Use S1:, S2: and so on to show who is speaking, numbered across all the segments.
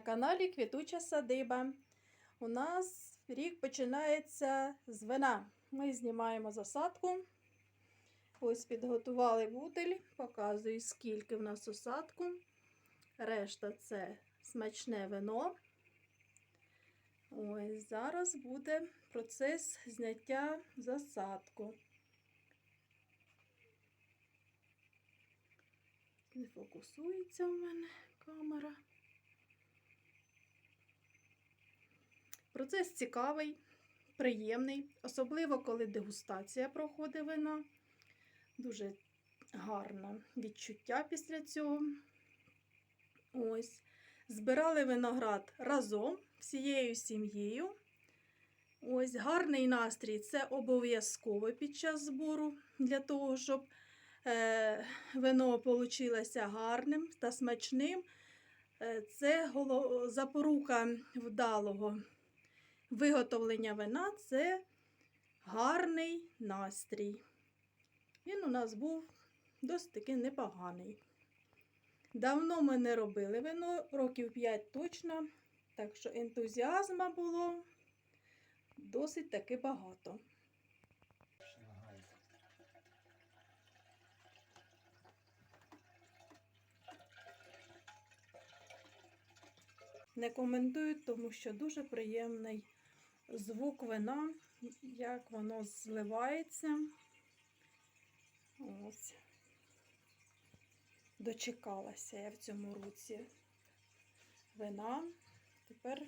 S1: на каналі Квітуча Садиба. У нас рік починається з вина. Ми знімаємо засадку. Ось підготували бутиль, показую, скільки в нас осадку. Решта це смачне вино. Ось зараз буде процес зняття засадку. Не фокусується в мене камера. Процес цікавий, приємний, особливо коли дегустація проходить вина. Дуже гарне відчуття після цього. Ось. Збирали виноград разом всією сім'єю. Ось гарний настрій це обов'язково під час збору для того, щоб е, вино вийшло гарним та смачним. Е, Це запорука вдалого виготовлення вина це гарний настрій. Він у нас був досить таки непоганий. Давно ми не робили вино, років 5 точно, так що ентузіазма було досить таки багато. Не коментую, тому що дуже приємний звук вина, як воно зливається. Ось. Дочекалася я в цьому році вина. Тепер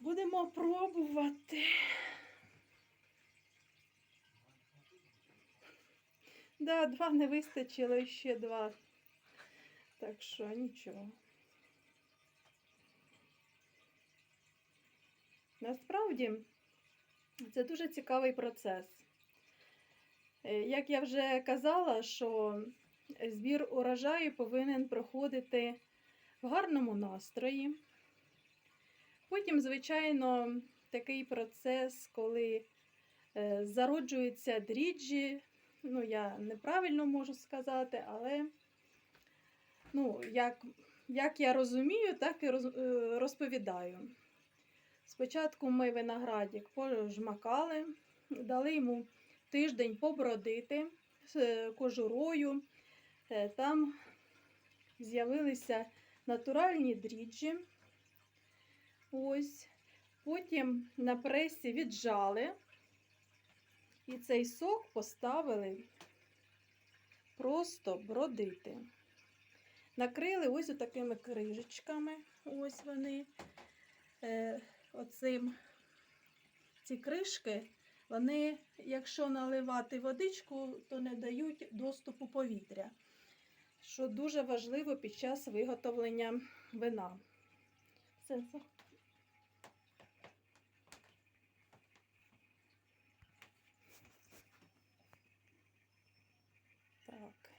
S1: будемо пробувати. Да, два не вистачило ще два. Так що нічого. Насправді це дуже цікавий процес. Е, Як я вже казала, що збір урожаю повинен проходити в гарному настрої. Потім, звичайно, такий процес, коли е, зароджуються дріджі, ну, я неправильно можу сказати, але ну, як, як я розумію, так і е, розповідаю. Спочатку ми виноградик пожмакали, дали йому тиждень побродити з е, кожурою. Е, Там з'явилися натуральні дріжджі. Ось. Потім на пресі віджали і цей сок поставили просто бродити. Накрили ось такими крижечками. Ось вони. Оцим ці кришки, вони, якщо наливати водичку, то не дають доступу повітря, що дуже важливо під час виготовлення вина. Це за- Так,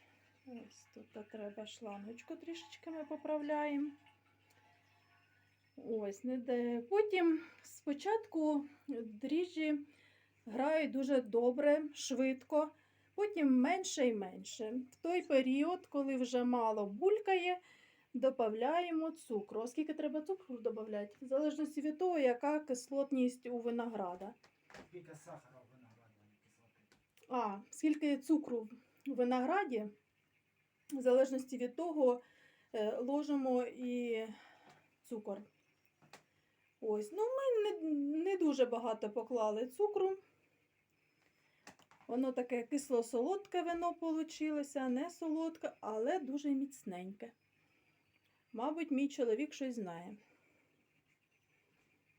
S1: ось тут треба шлангочку трішечки ми поправляємо. Ось, не де. Потім спочатку дріжджі грають дуже добре, швидко, потім менше і менше. В той період, коли вже мало булькає, додаємо цукру. А скільки треба цукру додати? В залежності від того, яка кислотність у винограда.
S2: Скільки сахара в виноградній кислоти?
S1: А, скільки цукру в винограді, в залежності від того, е, ложимо і цукор. Ось, ну ми не, не дуже багато поклали цукру. Воно таке кисло-солодке вино вийшло, не солодке, але дуже міцненьке. Мабуть, мій чоловік щось знає.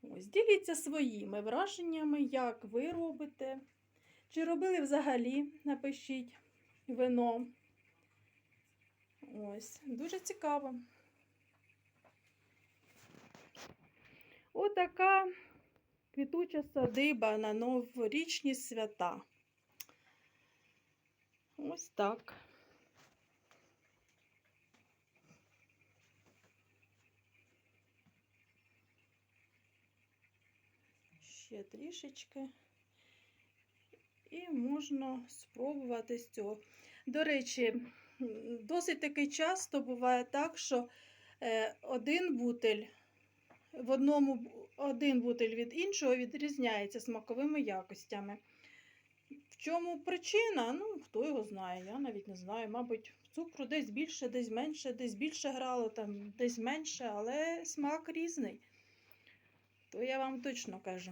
S1: Ось, діліться своїми враженнями, як ви робите. Чи робили взагалі, напишіть вино. Ось, дуже цікаво. Отака квітуча садиба на новорічні свята. Ось так. Ще трішечки. І можна спробувати з цього. До речі, досить таки часто буває так, що е, один бутель в одному один бутиль від іншого відрізняється смаковими якостями. В чому причина? Ну, хто його знає, я навіть не знаю. Мабуть, цукру десь більше, десь менше, десь більше грало, там, десь менше, але смак різний. То я вам точно кажу.